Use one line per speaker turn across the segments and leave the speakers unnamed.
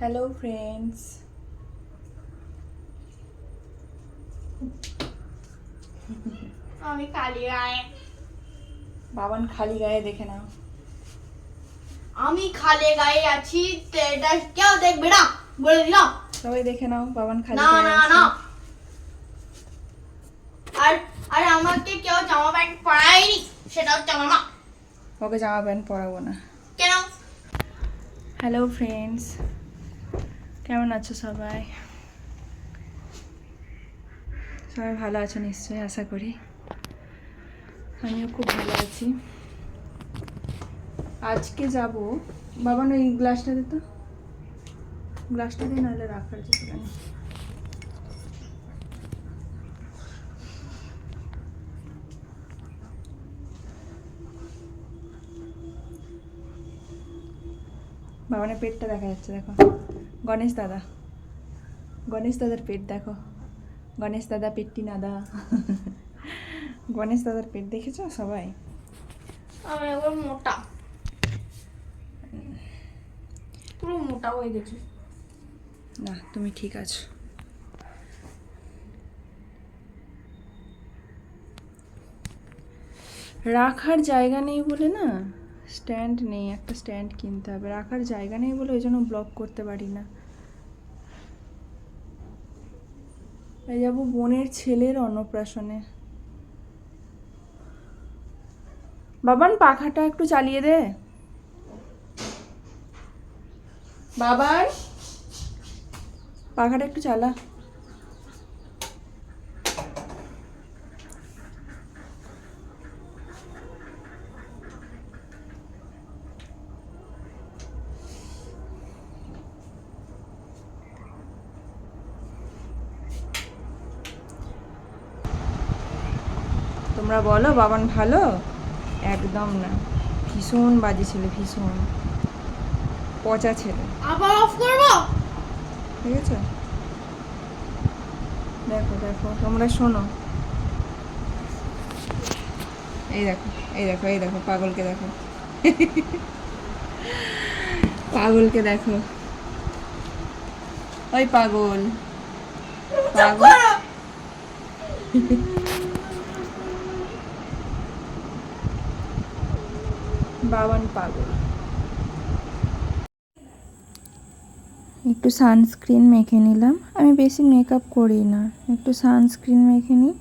Hello friends
আমি কালি গায়ে।
বাবান খালি গায়ে দেখে নাও।
আমি খালি গায়ে আছি এটা কেউ দেখবে না। বলে দিলাম।
সবাই দেখে নাও বাবান খালি
না না না। আর আর আমাকে কেউ জামা প্যান্ট পরায়নি সেটা হচ্ছে আমার মা
ওকে জামা প্যান্ট পরাবো না।
কেন?
হ্যালো ফ্রেন্ডস কেমন আছো সবাই? সবাই ভালো আছো নিশ্চয়ই, আশা করি। আমিও খুব ভালো আছি। আজকে যাব। বাবান ওই গ্লাসটা দে তো? গ্লাসটা দিয়ে নাহলে রাখার যেতে বাবানের পেটটা দেখা যাচ্ছে, দেখো। গণেশ দাদা। গণেশ দাদার পেট দেখো। গণেশ দাদা পেটটি নাদা। গণেশ দাদার পেট দেখেছ সবাই?
মোটা। পুরো মোটা হয়ে গেছে।
না তুমি ঠিক আছো। রাখার জায়গা নেই বলে না? স্ট্যান্ড নেই একটা স্ট্যান্ড কিনতে হবে। রাখার জায়গা নেই বলে ওই জন্য ব্লক করতে পারি না। যাব বোনের ছেলের অন্নপ্রাশনে। বাবান পাখাটা একটু চালিয়ে দে। বাবার পাখাটা একটু চালা। তোমরা বলো বাবান ভালো? একদম না। ভীষণ বাজে ছেলে ভীষণ। পচা ছেলে।
আবার অফ করব?
ঠিক আছে? দেখো দেখো তোমরা শোনো। এই দেখো এই দেখো এই দেখো পাগলকে দেখো। পাগলকে দেখো। ওই পাগল। পাগল। বাবান পাগল। একটু সানস্ক্রিন মেখে নিলাম। আমি বেশি মেকআপ করি না। একটু সানস্ক্রিন মেখে নিই,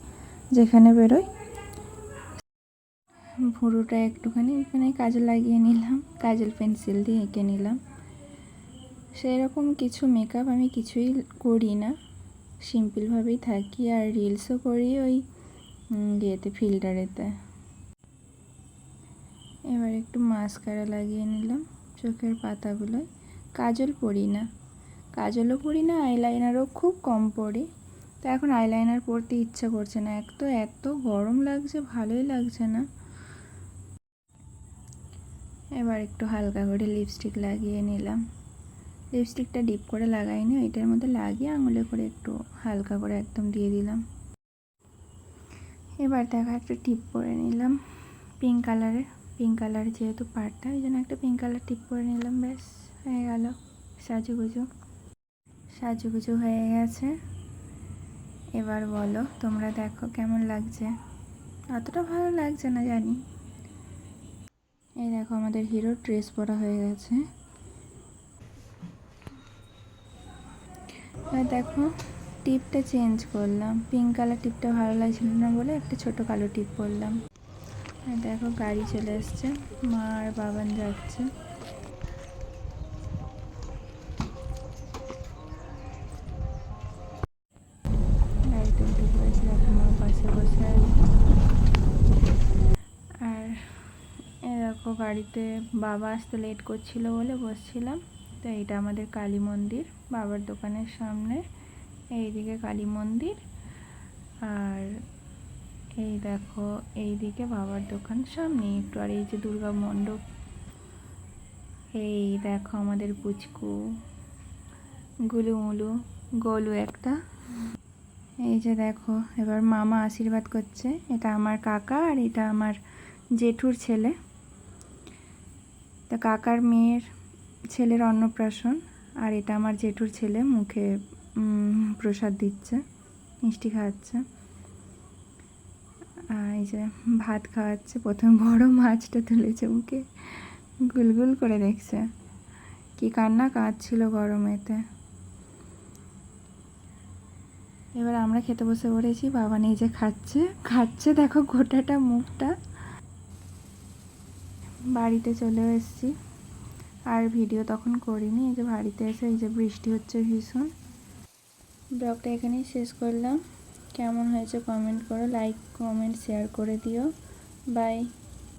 যেখানে বেরোই ভুরুটা একটুখানি এখানে কাজল লাগিয়ে নিলাম। কাজল পেন্সিল দিয়ে এঁকে নিলাম। সেরকম কিছু মেকআপ আমি কিছুই করি না। সিম্পলভাবেই থাকি। আর রিলসও করি ওই ইয়েতে ফিল্টারেতে এবার একটু মাস্কারা লাগিয়ে নিলাম চোখের পাতাগুলোয়। কাজল পরি না কাজলও পরি না আইলাইনারও খুব কম পরি। তো এখন আইলাইনার পরতে ইচ্ছা করছে না। এক তো এত গরম লাগছে, ভালোই লাগছে না। এবার একটু হালকা করে লিপস্টিক লাগিয়ে নিলাম। লিপস্টিকটা ডিপ করে লাগাইনি, ওইটার মধ্যে লাগিয়ে আঙুলে করে একটু হালকা করে একদম দিয়ে দিলাম। এবার দেখা একটা টিপ করে নিলাম পিঙ্ক কালারের পিঙ্ক কালার যেহেতু পাড়টা, ওই জন্য একটা পিঙ্ক কালার টিপ করে নিলাম, ব্যাস, হয়ে গেল। সাজুগুজু। সাজুগুজু হয়ে গেছে। এবার বলো, তোমরা দেখো কেমন লাগছে। অতটা ভালো লাগছে না জানি। এই দেখো, আমাদের হিরো ড্রেস পরা হয়ে গেছে। দেখো টিপটা চেঞ্জ করলাম। পিঙ্ক কালার টিপটা ভালো লাগছিল না বলে একটা ছোট কালো টিপ পরলাম। দেখো গাড়ি চলে এসছে। মা আর বাবান যাচ্ছে। মা পাশে বসে আর এ দেখো গাড়িতে বাবা আসতে লেট করছিল বলে বসছিলাম। তো এইটা আমাদের কালী মন্দির, বাবার দোকানের সামনে। এইদিকে কালী মন্দির। আর এই দেখো, এইদিকে বাবার দোকান সামনে একটু, আর এই যে দুর্গা মণ্ডপ। এই দেখো আমাদের পুচকু। গুলু মুলু গোলু একটা। এই যে দেখো, এবার মামা আশীর্বাদ করছে। এটা আমার কাকা আর এটা আমার জেঠুর ছেলে। তা কাকার মেয়ের ছেলের অন্নপ্রাশন, আর এটা আমার জেঠুর ছেলে মুখে প্রসাদ দিচ্ছে, মিষ্টি খাওয়াচ্ছে। এই যে ভাত খাওয়াচ্ছে, প্রথমে বড় মাছটা তুলেছে মুখে। গুলগুল করে দেখছে। কি কান্না কাঁদছিল গরমেতে। এবার আমরা খেতে বসে পড়েছি, বাবা নিজে খাচ্ছে। খাচ্ছে, দেখো গোটাটা মুখটা। বাড়িতে চলেও এসেছি। আর ভিডিও তখন করিনি, এই যে বাড়িতে এসে এই যে বৃষ্টি হচ্ছে ভীষণ। ব্লগটা এখানেই শেষ করলাম। কেমন হয়েছে কমেন্ট করো লাইক কমেন্ট শেয়ার করে দিও। বাই